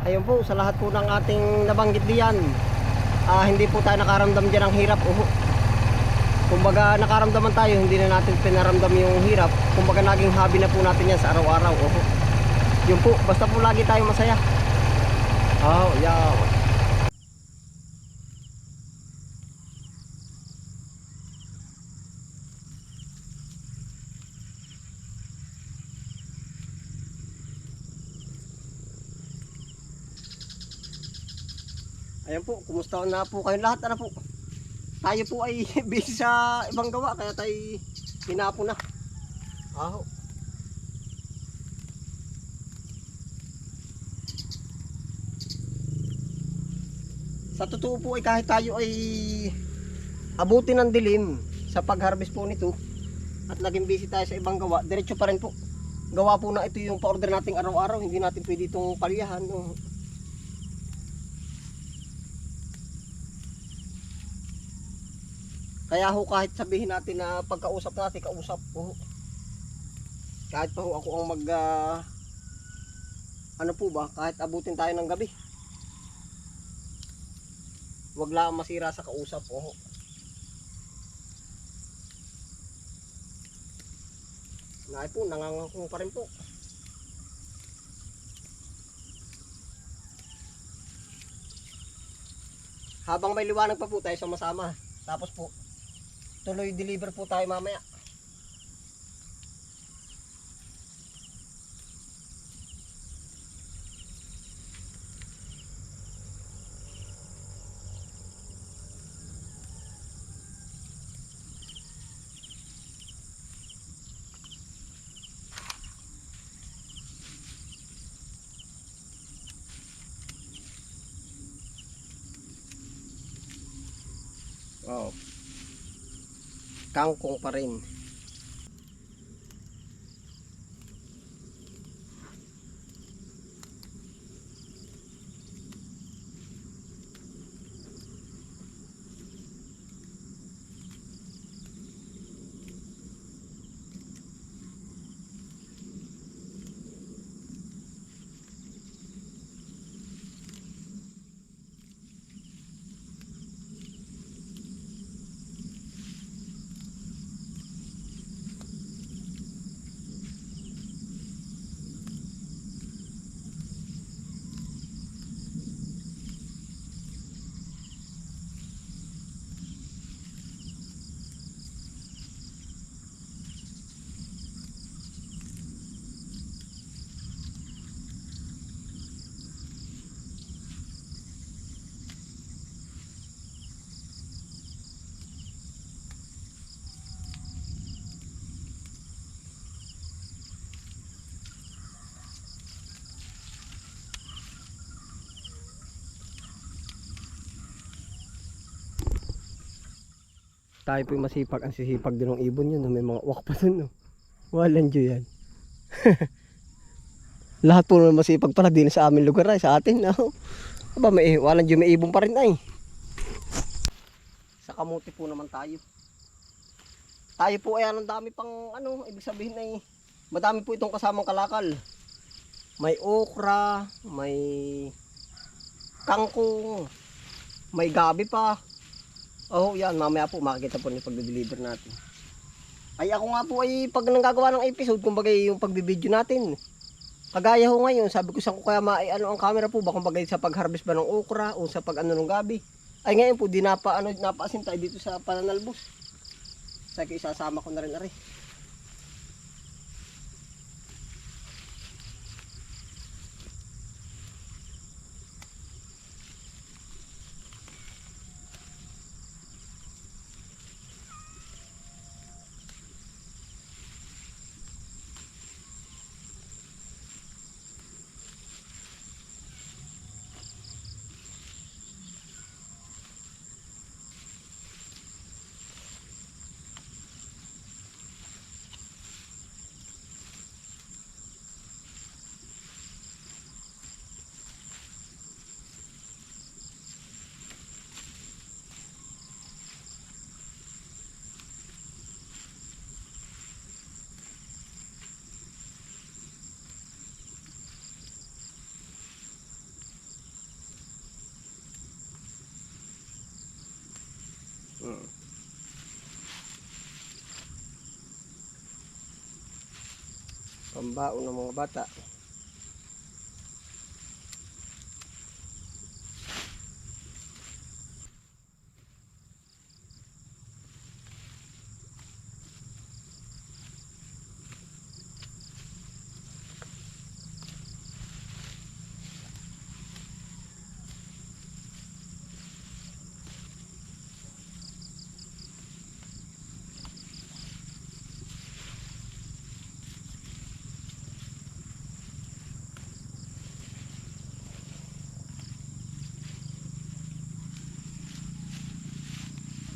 Ayun po, sa lahat po ng ating nabanggit diyan, ah, hindi po tayo nakaramdam dyan ng hirap. Uho. Kumbaga nakaramdaman tayo, hindi na natin pinaramdam yung hirap. Kumbaga naging hobby na po natin yan sa araw-araw. Uho. Yun po, basta po lagi tayo masaya. Oh, yeah. Ayan po, kumusta na po kayong lahat? Ano po? Tayo po ay busy sa ibang gawa kaya tayo hinapo na. Aho. Sa totoo po ay kahit tayo ay abutin ng dilim sa pag-harvest po nito at naging busy tayo sa ibang gawa, diretso pa rin po. Gawa po na ito yung pa-order nating araw-araw, hindi natin pwede itong paliyahan. no? Kaya ho kahit sabihin natin na pagkausap natin, kausap po. Kahit pa ako ang mag ah, ano po ba, kahit abutin tayo ng gabi. Huwag lang masira sa kausap po. Nay po, nangangakong pa rin po. Habang may liwanag pa po tayo sama-sama. Tapos po, tuloy deliver po tayo mamaya. Wow. Kangkong pa rin. Tayo po yung masipag. Ang sisipag din ng ibon yun. no? May mga uwak pa dun. No? Walang dyo yan. Lahat po naman masipag pala din sa aming lugar ay sa atin. No? Aba, may, walang dyo may ibon pa rin ay. Sa kamuti po naman tayo. Tayo po ay ang dami pang ano, ibig sabihin ay madami po itong kasamang kalakal. May okra, may kangkong, may gabi pa. Oh, yan. Mamaya po makikita po ni pagde-deliver natin. Ay ako nga po ay pag nanggagawa ng episode, kumbaga yung pagbibideo natin. Kagaya ho ngayon, sabi ko sa ko kaya ma ano ang camera po ba kumbaga sa pag-harvest ba ng okra o sa pag ano ng gabi. Ay ngayon po di napa ano napaasin tayo dito sa pananalbos. Sa isasama ko na rin ari. Pambaon ng mga bata.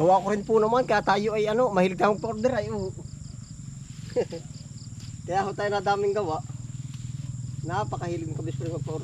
Gawa ko rin po naman, kaya tayo ay ano, mahilig tayong order ay oo. kaya ho tayo na daming gawa. Napakahilig ng kabis pa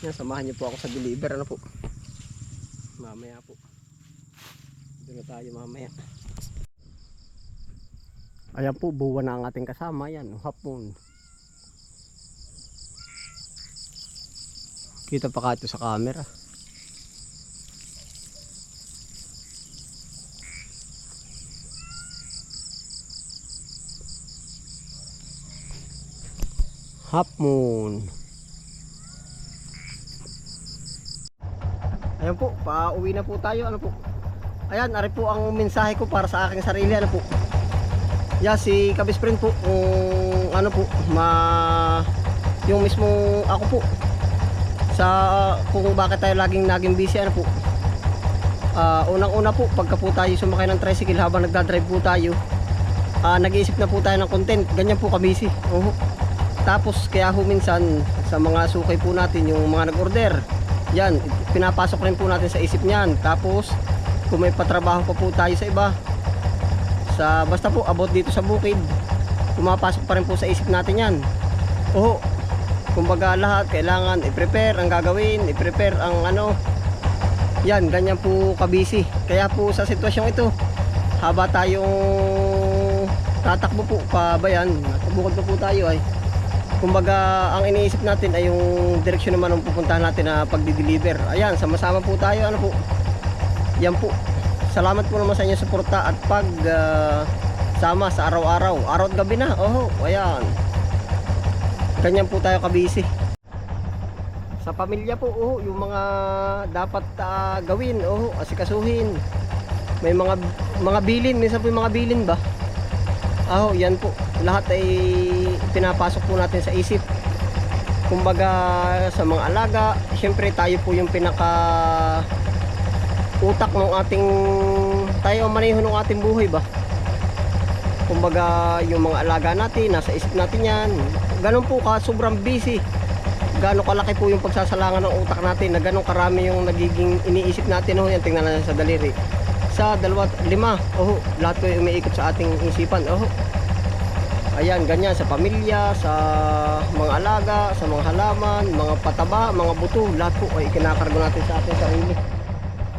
Yan, samahan niyo po ako sa deliver ano po. Mamaya po. Doon na tayo mamaya. Ayan po, buwan na ang ating kasama. Yan, hapon. Kita pa ka sa camera. Half moon. Ayan po, pauwi na po tayo. Ano po? Ayan, ari po ang mensahe ko para sa aking sarili. Ano po? Yeah, si Kabis friend po, kung ano po, ma yung mismo ako po sa kung bakit tayo laging naging busy ano po. Ah, unang-una po, pagka po tayo sumakay ng tricycle habang nagdadrive po tayo, ah, nag-iisip na po tayo ng content. Ganyan po kabisi. Oo. Tapos kaya ho minsan sa mga sukay po natin yung mga nag-order. Yan, pinapasok rin po natin sa isip niyan. Tapos kung may patrabaho pa po tayo sa iba, sa basta po about dito sa bukid, pumapasok pa rin po sa isip natin yan. Oo. Kumbaga lahat kailangan i-prepare ang gagawin, i-prepare ang ano. Yan, ganyan po kabisi. Kaya po sa sitwasyong ito, haba tayong tatakbo po pa bayan, bukod pa po tayo ay kumbaga ang iniisip natin ay yung direksyon naman ng pupuntahan natin na pagdi-deliver. Ayan sama-sama po tayo ano po? Yan po. Salamat po naman sa inyong suporta at pag ah, sama sa araw-araw. Araw at gabi na. Oho ayan. Ganyan po tayo kabisi sa pamilya po oh, yung mga dapat ah, gawin oh, asikasuhin. May mga mga bilin. Minsan po yung mga bilin ba? Ah, yan po. Lahat ay pinapasok po natin sa isip. Kumbaga sa mga alaga, syempre tayo po yung pinaka utak ng ating tayo ang maneho ng ating buhay ba. Kumbaga yung mga alaga natin, nasa isip natin yan. Ganun po ka, sobrang busy. Gano'ng kalaki po yung pagsasalangan ng utak natin na gano'ng karami yung nagiging iniisip natin. Oh, yan, tingnan natin sa daliri sa dalawa, lima. Oh, lahat yung umiikot sa ating isipan. Oh. Ayan, ganyan sa pamilya, sa mga alaga, sa mga halaman, mga pataba, mga buto, lahat po ay kinakargo natin sa ating sarili.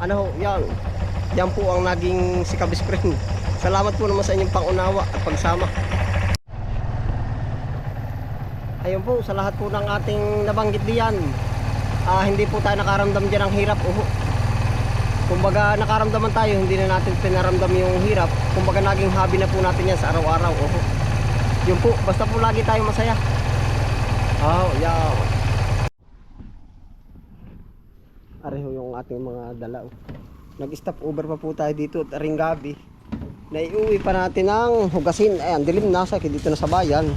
Ano ho, yan. Yan po ang naging si Kabis Friend. Salamat po naman sa inyong pangunawa at pagsama. Ayun po, sa lahat po ng ating nabanggit diyan, ah, hindi po tayo nakaramdam dyan ng hirap. Oh. Kumbaga nakaramdaman tayo, hindi na natin pinaramdam yung hirap. Kumbaga naging hobby na po natin yan sa araw-araw. Oho. Yun po, basta po lagi tayo masaya. Oh, yeah. Areho yung ating mga dala. oh. Nag-stop over pa po tayo dito at aring gabi. Naiuwi pa natin ng hugasin. Ayan, dilim na sa dito na sa bayan.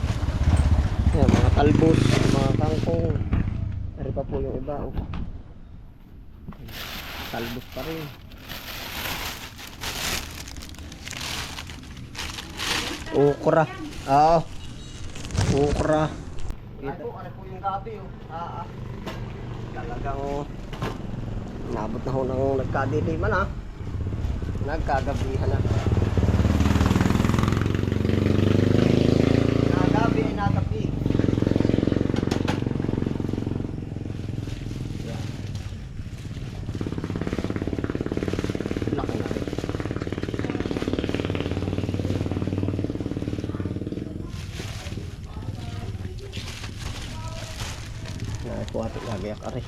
Ayan, mga talbos, mga kangkong. Ari pa po yung iba. Oh. Talbos pa rin. Okra. Oo. Okra. Ito po, ano po yung gabi oh. Ah, ah. Talagang nabot na ho ng nagkadiliman ah. Nagkagabihan na. Nagabi ay nagabi. Yan. Laki na rin. Nah, kuha ito lagi ak ari.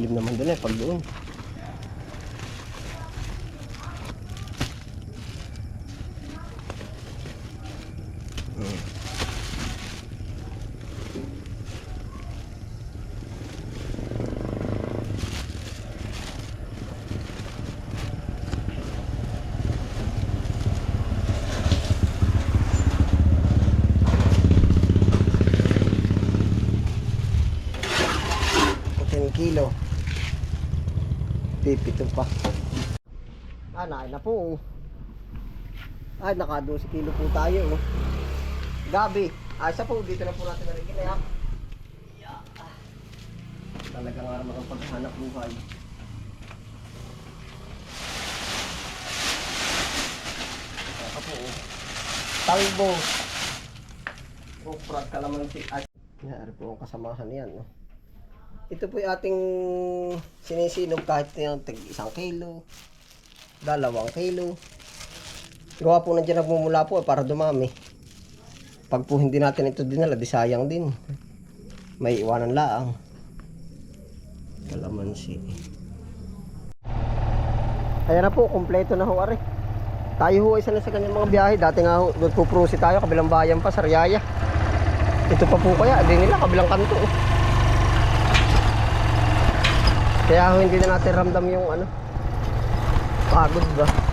Ang dilim naman doon eh, pag doon. Pipito pa. Ah, nain na po. oh. Ay, naka 12 kilo po tayo. Oh. Gabi. Ah, isa po. Dito na po natin narinig na yan. Yeah. Talaga nga naman ang paghahanap buhay. Saka po. oh. Talbo. Okra, kalamansi. Ay, yan, po ang kasamahan yan. No? Ito po yung ating sinisinog kahit yung tig isang kilo, dalawang kilo. Gawa po nandiyan nagmumula po eh, para dumami. Pag po hindi natin ito dinala, di sayang din. May iwanan laang. Kalamansi. Ayan na po, kompleto na ho ari. Tayo ho isa na sa kanyang mga biyahe. Dati nga ho, doon po prusi tayo, kabilang bayan pa, Sariaya. Ito pa po kaya, di nila, kabilang kanto. oh. Kaya hindi na natin ramdam yung ano, pagod ba?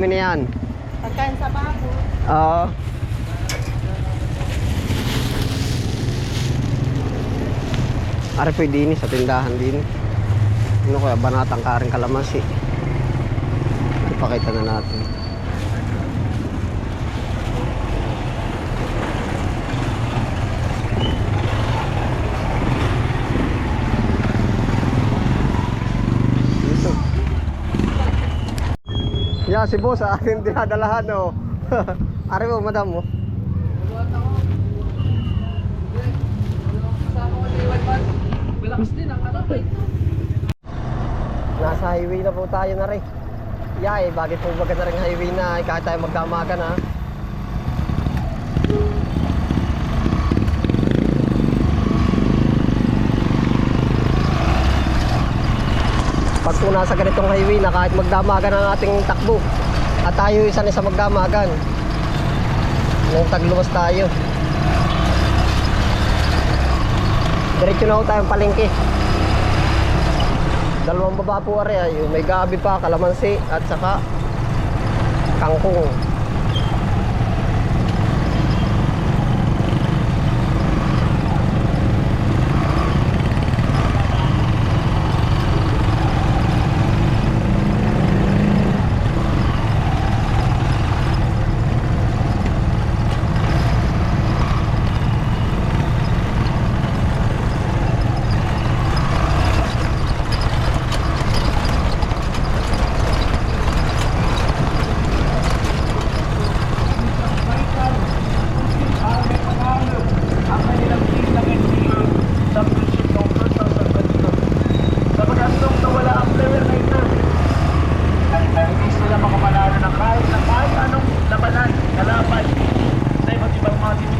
Dami na yan. Pagkain sa babo. Oo. Pwede din sa tindahan din. Ano kaya banatang karing kalamansi. Ipakita na natin. Yeah, si boss sa akin dinadalahan oh. Ari mo, madam mo. Nasa highway na po tayo na rin. Yeah, eh, bakit po maganda rin highway na kahit tayo magdamagan ha. Po nasa ganitong highway na kahit magdamagan ang ating takbo at tayo isa na sa magdamagan nung tagluwas tayo. Diretso na ho tayong palengke. Dalawang baba po ari ay may gabi pa, kalamansi at saka kangkong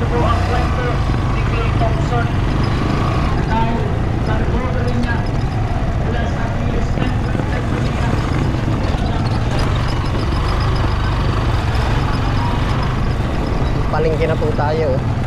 ito po ang climber ni po tayo.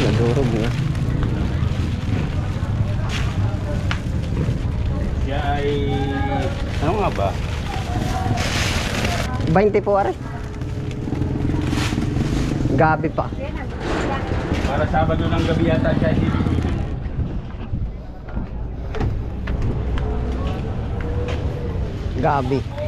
Nadurog na. Siya ay... Ano nga ba? 20 po, are. Gabi pa. Para Sabado ng gabi yata siya Gabi.